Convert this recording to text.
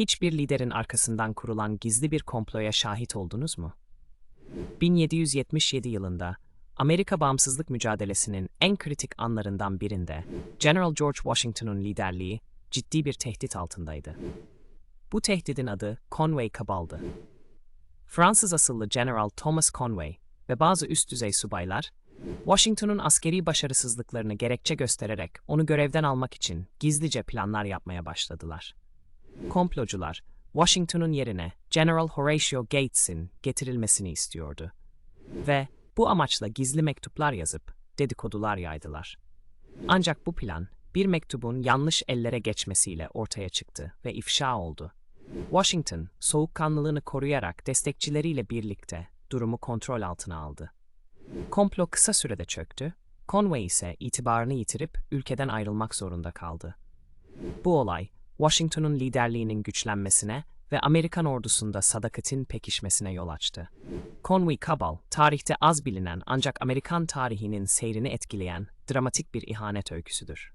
Hiçbir liderin arkasından kurulan gizli bir komploya şahit oldunuz mu? 1777 yılında Amerika bağımsızlık mücadelesinin en kritik anlarından birinde General George Washington'un liderliği ciddi bir tehdit altındaydı. Bu tehdidin adı Conway Cabal'dı. Fransız asıllı General Thomas Conway ve bazı üst düzey subaylar, Washington'un askeri başarısızlıklarını gerekçe göstererek onu görevden almak için gizlice planlar yapmaya başladılar. Komplocular, Washington'un yerine General Horatio Gates'in getirilmesini istiyordu. Ve bu amaçla gizli mektuplar yazıp dedikodular yaydılar. Ancak bu plan bir mektubun yanlış ellere geçmesiyle ortaya çıktı ve ifşa oldu. Washington, soğukkanlılığını koruyarak destekçileriyle birlikte durumu kontrol altına aldı. Komplo kısa sürede çöktü, Conway ise itibarını yitirip ülkeden ayrılmak zorunda kaldı. Bu olay, Washington'un liderliğinin güçlenmesine ve Amerikan ordusunda sadakatin pekişmesine yol açtı. Conway Cabal, tarihte az bilinen ancak Amerikan tarihinin seyrini etkileyen dramatik bir ihanet öyküsüdür.